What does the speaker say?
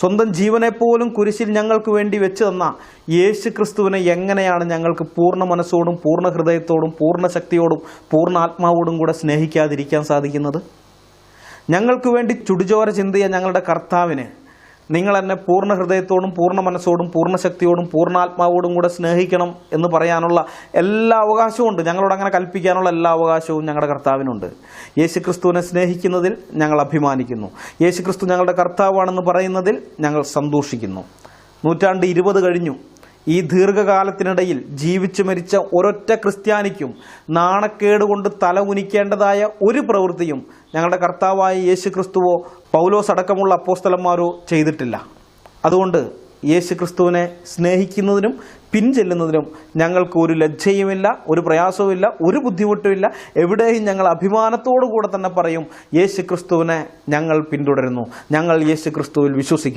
സ്വന്തം ജീവനെപ്പോലും കുരിശിൽ ഞങ്ങൾക്ക് വേണ്ടി വെച്ചു തന്ന യേശു ക്രിസ്തുവിനെ എങ്ങനെയാണ് ഞങ്ങൾക്ക് പൂർണ മനസ്സോടും പൂർണ ഹൃദയത്തോടും പൂർണ ശക്തിയോടും പൂർണ ആത്മാവോടും കൂടെ സ്നേഹിക്കാതിരിക്കാൻ സാധിക്കുന്നത്? ഞങ്ങൾക്ക് വേണ്ടി ചുടുചോര ചിന്തിയ ഞങ്ങളുടെ കർത്താവിനെ നിങ്ങൾ എന്നെ പൂർണ ഹൃദയത്തോടും പൂർണ മനസ്സോടും പൂർണ ശക്തിയോടും പൂർണാത്മാവോടും കൂടെ സ്നേഹിക്കണം എന്ന് പറയാനുള്ള എല്ലാ അവകാശവും ഉണ്ട്. ഞങ്ങളോട് അങ്ങനെ കൽപ്പിക്കാനുള്ള എല്ലാ അവകാശവും ഞങ്ങളുടെ കർത്താവിനുണ്ട്. യേശു ക്രിസ്തുവിനെ സ്നേഹിക്കുന്നതിൽ ഞങ്ങൾ അഭിമാനിക്കുന്നു. യേശു ക്രിസ്തു ഞങ്ങളുടെ കർത്താവാണെന്ന് പറയുന്നതിൽ ഞങ്ങൾ സന്തോഷിക്കുന്നു. നൂറ്റാണ്ട് ഇരുപത് കഴിഞ്ഞു. ഈ ദീർഘകാലത്തിനിടയിൽ ജീവിച്ചു മരിച്ച ഒരൊറ്റ ക്രിസ്ത്യാനിക്കും നാണക്കേട് കൊണ്ട് തല ഉനിക്കേണ്ടതായ ഒരു പ്രവൃത്തിയും ഞങ്ങളുടെ കർത്താവായ യേശു ക്രിസ്തുവോ പൗലോസ് അടക്കമുള്ള അപ്പോസ്തലന്മാരോ ചെയ്തിട്ടില്ല. അതുകൊണ്ട് യേശു ക്രിസ്തുവിനെ സ്നേഹിക്കുന്നതിനും പിൻചെല്ലുന്നതിനും ഞങ്ങൾക്ക് ഒരു ലജ്ജയുമില്ല ഒരു പ്രയാസവുമില്ല ഒരു ബുദ്ധിമുട്ടുമില്ല. എവിടെയും ഞങ്ങൾ അഭിമാനത്തോടു കൂടെ തന്നെ പറയും യേശു ക്രിസ്തുവിനെ ഞങ്ങൾ പിന്തുടരുന്നു ഞങ്ങൾ യേശു ക്രിസ്തുവിൽ വിശ്വസിക്കുന്നു.